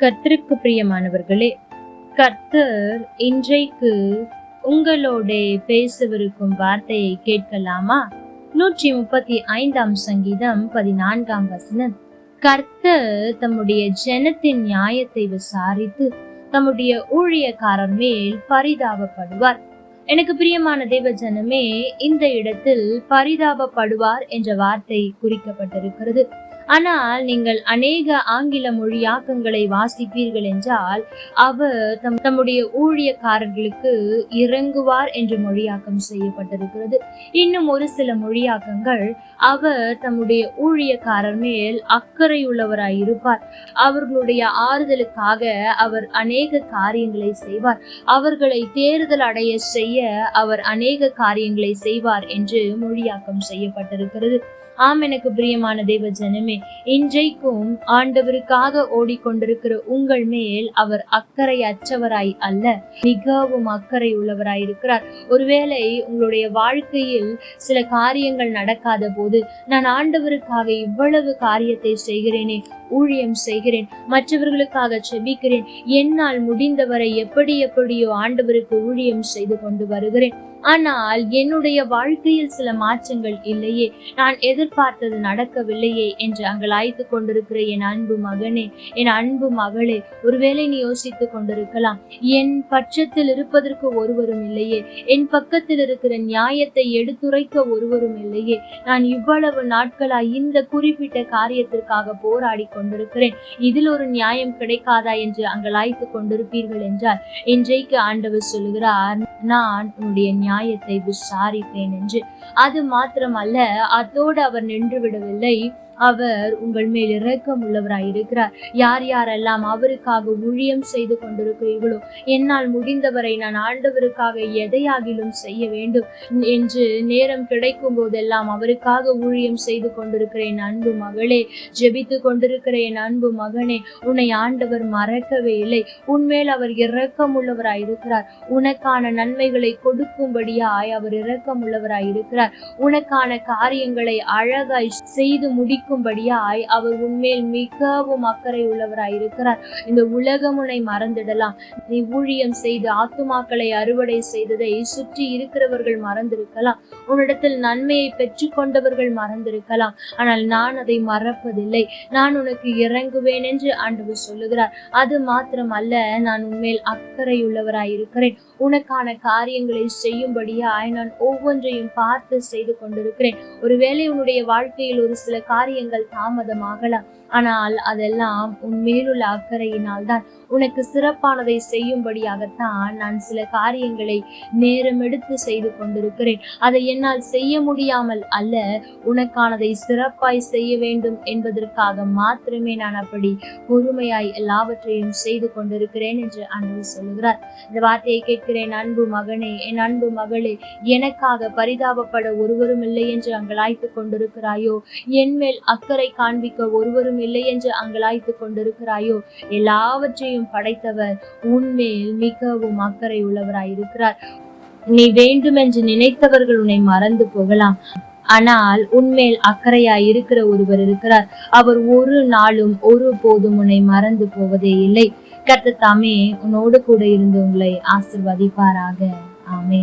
கர்த்தருக்கு பிரியமானவர்களே கர்த்தர் இன்றைக்கு உங்களோட பேசவிருக்கும் வார்த்தையை கேட்கலாமா? நூற்றி முப்பத்தி ஐந்தாம் சங்கீதம் பதினான்காம் வசனம். கர்த்தர் தம்முடைய ஜனத்தின் நியாயத்தை விசாரித்து தம்முடைய ஊழியக்காரர் மேல் பரிதாபப்படுவார். எனக்கு பிரியமான தேவ ஜனமே இந்த இடத்தில் பரிதாபப்படுவார் என்ற வார்த்தை குறிக்கப்பட்டிருக்கிறது. ஆனால் நீங்கள் அநேக ஆங்கில மொழியாக்கங்களை வாசிப்பீர்கள் என்றால் அவர் தம் தம்முடைய ஊழியக்காரர்களுக்கு இறங்குவார் என்று மொழியாக்கம் செய்யப்பட்டிருக்கிறது. இன்னும் ஒரு சில மொழியாக்கங்கள் அவர் தம்முடைய ஊழியக்காரர் மேல் அக்கறையுள்ளவராய் இருப்பார். அவர்களுடைய ஆறுதலுக்காக அவர் அநேக காரியங்களை செய்வார். அவர்களை தேர்தல் அடைய செய்ய அவர் அநேக காரியங்களை செய்வார் என்று மொழியாக்கம் செய்யப்பட்டிருக்கிறது. ஆம் எனக்கு பிரியமான தேவ ஜனமே இன்றைக்கும் ஆண்டவருக்காக ஓடிக்கொண்டிருக்கிற உங்கள் மேல் அவர் அக்கறை அற்றவராய் அல்ல மிகவும் அக்கறை உள்ளவராய் இருக்கிறார். ஒருவேளை உங்களுடைய வாழ்க்கையில் சில காரியங்கள் நடக்காத போது நான் ஆண்டவருக்காக இவ்வளவு காரியத்தை செய்கிறேனே ஊழியம் செய்கிறேன் மற்றவர்களுக்காக செபிக்கிறேன் என்னால் முடிந்தவரை எப்படி எப்படியோ ஆண்டவருக்கு ஊழியம் செய்து கொண்டு வருகிறேன். ஆனால் என்னுடைய வாழ்க்கையில் சில மாற்றங்கள் இல்லையே. நான் எதிர்பார்த்தது நடக்கவில்லையே என்று அங்கலாய்த்து கொண்டிருக்கிற என் அன்பு மகனே என் அன்பு மகளே ஒருவேளை நீ யோசித்துக் கொண்டிருக்கலாம். என் பட்சத்தில் இருப்பதற்கு ஒருவரும் இல்லையே. என் பக்கத்தில் இருக்கிற நியாயத்தை எடுத்துரைக்க ஒருவரும் இல்லையே. நான் இவ்வளவு நாட்களாய் இந்த குறிப்பிட்ட காரியத்திற்காக போராடி கொண்டிருக்கிறேன். இதில் ஒரு நியாயம் கிடைக்காதா என்று அங்கலாய்த்து கொண்டிருப்பீர்கள் என்றால் இன்றைக்கு ஆண்டவர் சொல்லுகிறார் நான் உன்னுடைய நியாயத்தை விசாரிப்பேன் என்று. அது மாத்திரமல்ல அதோடு அவர் நின்று விடவில்லை. அவர் உங்கள் மேல் இரக்கம் உள்ளவராய் இருக்கிறார். யார் யாரெல்லாம் அவருக்காக ஊழியம் செய்து கொண்டிருக்கிறீர்களோ என்னால் முடிந்தவரை நான் ஆண்டவருக்காக எதையாகிலும் செய்ய வேண்டும். என்று நேரம் கிடைக்கும் போதெல்லாம் அவருக்காக ஊழியம் செய்து கொண்டிருக்கிறேன் அன்பு மகளே ஜெபித்து கொண்டிருக்கிறேன் அன்பு மகனே உன்னை ஆண்டவர் மறக்கவே இல்லை. உன்மேல் அவர் இரக்கம் உள்ளவராய் இருக்கிறார். உனக்கான நன்மைகளை கொடுக்கும்படியாய் அவர் இரக்கம் உள்ளவராய் இருக்கிறார். உனக்கான காரியங்களை அழகாய் செய்து முடிக்கும்படியாய் அவர் உண்மையில் மிகவும் அக்கறை உள்ளவராய் இருக்கிறார் இந்த உலகம் உன்னை மறந்துடலாம். நீ ஊழியம் செய்து ஆத்துமாக்களை அறுவடை செய்ததை சுற்றி இருக்கிறவர்கள் மறந்திருக்கலாம். உன்னிடத்தில் நன்மையை பெற்றுக்கொண்டவர்கள் மறந்திருக்கலாம். ஆனால் நான் அதை மறப்பதில்லை. நான் உனக்கு இறங்குவேன் என்று ஆண்டவர் சொல்லுகிறார். அது மாத்திரமல்ல நான் உண்மையில் அக்கறை உள்ளவராய் இருக்கிறேன் உனக்கான காரியங்களை செய்யும்படியாய் நான் ஒவ்வொன்றையும் பார்த்து செய்து கொண்டிருக்கிறேன். ஒருவேளை உன்னுடைய வாழ்க்கையில் ஒரு சில காரியங்கள் தாமதமாகலாம் ஆனால் அதெல்லாம் உன் மேலுள்ள அக்கறையினால் தான் உனக்கு சிறப்பானதை செய்யும்படியாகத்தான் நான் சில காரியங்களை நேரம் எடுத்து செய்து கொண்டிருக்கிறேன். அதை என்னால் செய்ய முடியாமல் அல்ல உனக்கானதை சிறப்பாய் செய்ய வேண்டும் என்பதற்காக மாத்திரமே நான் அப்படி பொறுமையாய் எல்லாவற்றையும் செய்து கொண்டிருக்கிறேன் என்று அன்பு சொல்லுகிறார். இந்த வார்த்தையை கேட்கிறேன் அன்பு மகனே என் அன்பு மகளே எனக்காக பரிதாபப்பட ஒருவரும் இல்லை என்று அங்கலாய்த்து கொண்டிருக்கிறாயோ? என் மேல் அக்கறை காண்பிக்க ஒருவரும் இல்லை என்று அங்கலாய்த்து கொண்டிருக்கிறாயோ? எல்லாவற்றையும் படைத்தவர் உன்மேல் மிகவும் அக்கறை உள்ளவராய் இருக்கிறார் நீ வேண்டுமென்று நினைத்தவர்கள் உன்னை மறந்து போகலாம். ஆனால் உன்மேல் அக்கறையா இருக்கிற ஒருவர் இருக்கிறார். அவர் ஒரு நாளும் ஒரு போதும் உன்னை மறந்து போவதே இல்லை. கத்த தாமே உன்னோடு கூட இருந்து உங்களை ஆசிர்வதிப்பாராக. ஆமே